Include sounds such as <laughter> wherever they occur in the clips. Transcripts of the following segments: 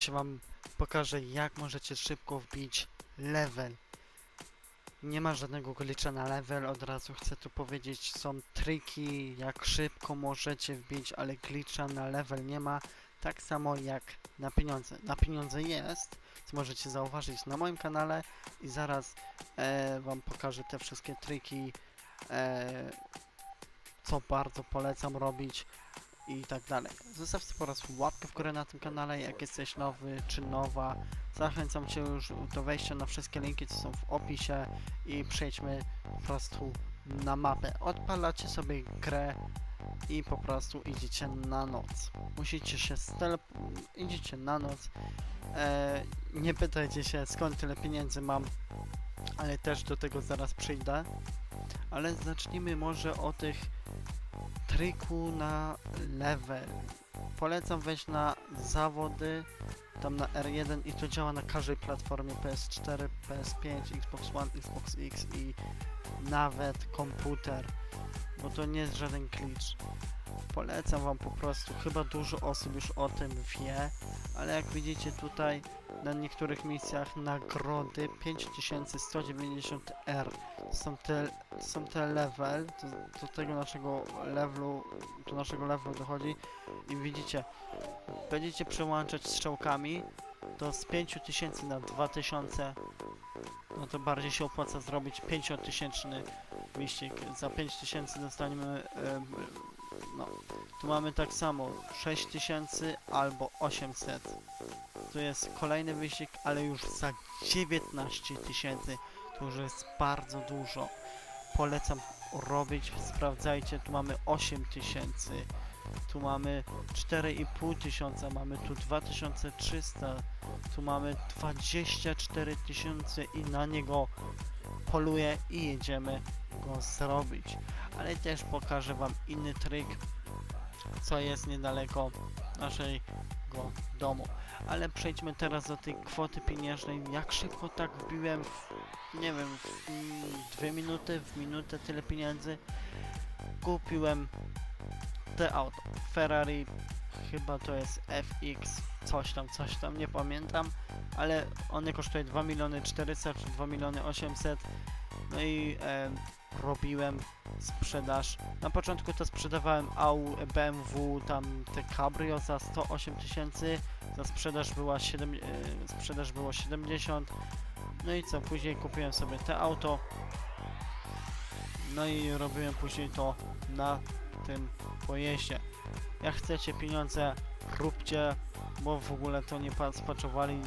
Dzisiaj wam pokażę jak możecie szybko wbić level. Nie ma żadnego glitcha na level, od razu chcę tu powiedzieć, są triki jak szybko możecie wbić, ale glitcha na level nie ma. Tak samo jak na pieniądze. Na pieniądze jest, co możecie zauważyć na moim kanale i zaraz e, wam pokażę te wszystkie triki, e, co bardzo polecam robić i tak dalej. Zostawcie po raz łapkę w górę na tym kanale, jak jesteś nowy czy nowa. Zachęcam Cię już do wejścia na wszystkie linki, co są w opisie i przejdźmy po prostu na mapę. Odpalacie sobie grę i po prostu idziecie na noc. Musicie się stel... idziecie na noc. E, nie pytajcie się skąd tyle pieniędzy mam, ale też do tego zaraz przyjdę. Ale zacznijmy może o tych triku na level. Polecam wejść na zawody, tam na R1 i to działa na każdej platformie PS4, PS5, Xbox One, Xbox X i nawet komputer, bo to nie jest żaden glitch. Polecam wam po prostu, chyba dużo osób już o tym wie, ale jak widzicie tutaj na niektórych misjach nagrody 5190R to są te, są te level, do, do tego naszego levelu, do naszego levelu dochodzi i widzicie, będziecie przełączać strzałkami, to z 5000 na 2000, no to bardziej się opłaca zrobić 5000 wyścig. Za 5000 dostaniemy, em, no, tu mamy tak samo 6000 albo 800. Tu jest kolejny wyścig, ale już za 19 tysięcy. To już jest bardzo dużo. Polecam robić, sprawdzajcie, tu mamy 8 tysięcy. Tu mamy 4,5 tysiąca, mamy tu 2300, tu mamy 24 tysiące i na niego poluję i jedziemy go zrobić. Ale też pokażę wam inny trik, co jest niedaleko naszego domu. Ale przejdźmy teraz do tej kwoty pieniężnej. Jak szybko tak wbiłem w, nie wiem, w mm, dwie minuty, w minutę tyle pieniędzy. Kupiłem te auto. Ferrari, chyba to jest FX, coś tam, coś tam, nie pamiętam, ale one kosztuje 2 miliony 400 czy 2 miliony 800. No i e, robiłem sprzedaż. Na początku to sprzedawałem AU, BMW, tam te Cabrio za 108 tysięcy, za sprzedaż była 7, e, sprzedaż było 70. No i co, później kupiłem sobie te auto. No i robiłem później to na tym pojeździe. Jak chcecie pieniądze, róbcie, bo w ogóle to nie pa- spaczowali.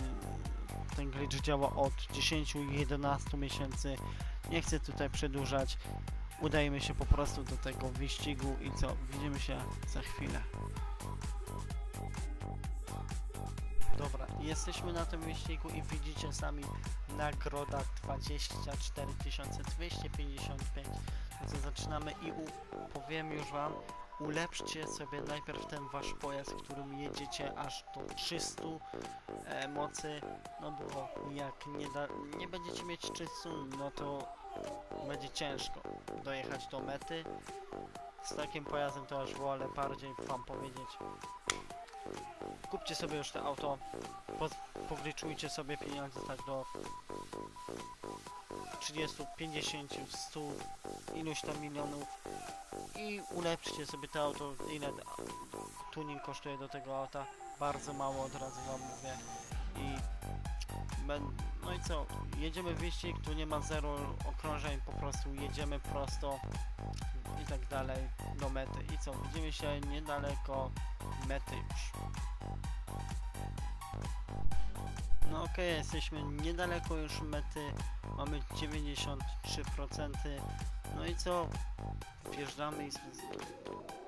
Ten glitch działa od 10-11 miesięcy. Nie chcę tutaj przedłużać. Udajmy się po prostu do tego wyścigu i co? Widzimy się za chwilę. Dobra, jesteśmy na tym wyścigu i widzicie sami nagroda 24 255. No zaczynamy i u, powiem już wam, ulepszcie sobie najpierw ten wasz pojazd, którym jedziecie aż do 300 e, mocy, no bo jak nie, da, nie będziecie mieć 300, no to będzie ciężko dojechać do mety. Z takim pojazdem to aż wolę bardziej wam powiedzieć. Kupcie sobie już to auto, po, powliczujcie sobie pieniądze tak do 30, 50, 100, iluś tam milionów i ulepszcie sobie to auto, ile tuning kosztuje do tego auta, bardzo mało od razu wam mówię. I no i co, jedziemy w wyścig, tu nie ma zero okrążeń, po prostu jedziemy prosto i tak dalej do mety. I co, widzimy się niedaleko mety już. No okej, jesteśmy niedaleko już mety, mamy 93%. No i co? Wjeżdżamy i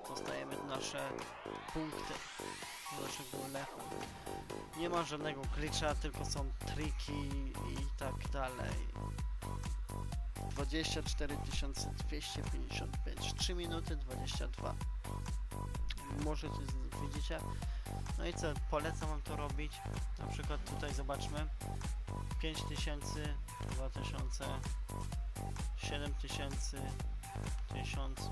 dostajemy nasze punkty do naszego lechu. Nie ma żadnego glitcha, tylko są triki i tak dalej. 24 255, 3 minuty 22. Możecie, z- widzicie? No i co, polecam wam to robić. Na przykład tutaj zobaczmy. 5000, 2000, 7000, 1000.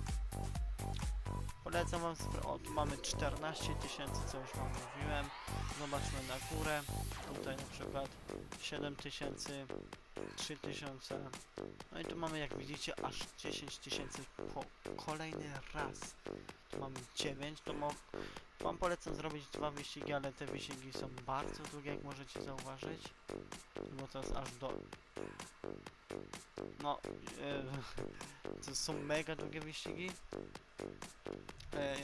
polecam wam, o tu mamy 14 tysięcy, co już wam mówiłem, zobaczmy na górę, tutaj na przykład 7 tysięcy, 3 tysiące, no i tu mamy jak widzicie aż 10 tysięcy kolejny raz, tu mamy 9, to mo wam polecam zrobić dwa wyścigi, ale te wyścigi są bardzo długie, jak możecie zauważyć, bo to jest aż do, no, e, <laughs> to są mega długie wyścigi, e,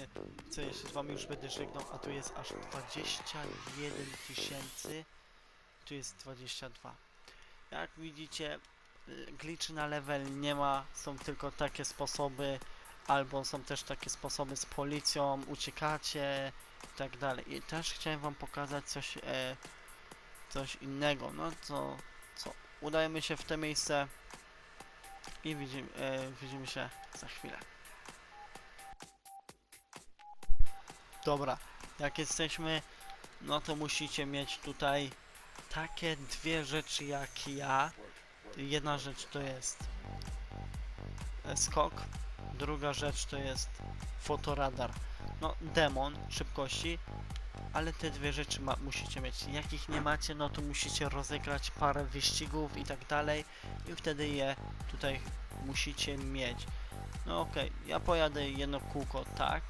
co się z wami już będę żegnał, a tu jest aż 21 tysięcy, tu jest 22. Jak widzicie, l- glitch na level nie ma, są tylko takie sposoby, albo są też takie sposoby z policją, uciekacie i tak dalej. I też chciałem wam pokazać coś, e, coś innego, no to co, udajemy się w te miejsce i widzimy, e, widzimy się za chwilę. Dobra, jak jesteśmy, no to musicie mieć tutaj takie dwie rzeczy jak ja. Jedna rzecz to jest skok, druga rzecz to jest fotoradar. No, demon szybkości, ale te dwie rzeczy ma, musicie mieć. Jak ich nie macie, no to musicie rozegrać parę wyścigów i tak dalej i wtedy je tutaj musicie mieć. No okej, ja pojadę jedno kółko tak,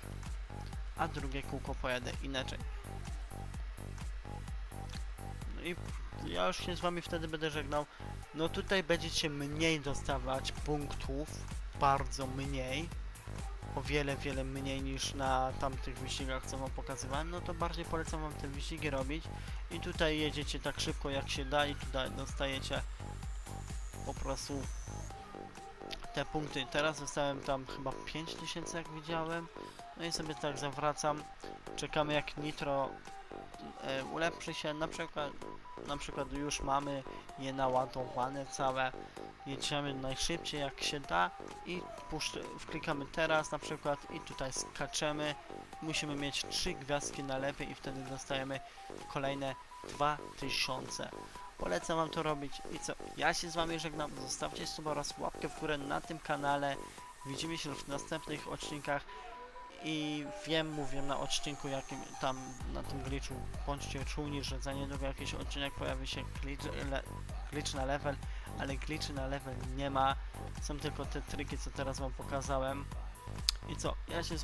a drugie kółko pojadę inaczej. No i ja już się z wami wtedy będę żegnał. No tutaj będziecie mniej dostawać punktów, bardzo mniej. O wiele, wiele mniej niż na tamtych wyścigach, co wam pokazywałem. No to bardziej polecam wam te wyścigi robić. I tutaj jedziecie tak szybko jak się da i tutaj dostajecie po prostu te punkty. Teraz dostałem tam chyba 5000 jak widziałem. No i sobie tak zawracam. Czekamy jak nitro e, ulepszy się. Na przykład, na przykład już mamy je naładowane całe. Jedziemy najszybciej jak się da i wklikamy teraz na przykład i tutaj skaczemy. Musimy mieć 3 gwiazdki na lewej i wtedy dostajemy kolejne 2000. Polecam wam to robić i co? Ja się z wami żegnam. Zostawcie suba oraz łapkę w górę na tym kanale. Widzimy się w następnych odcinkach i wiem, mówię na odcinku jakim tam na tym glitchu bądźcie czujni, że za niedługo jakiś odcinek pojawi się glitch, le, glitch na level, ale glitchy na level nie ma. Są tylko te triki, co teraz wam pokazałem. I co? Ja się.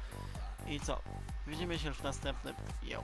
I co? Widzimy się w następnym. Yo.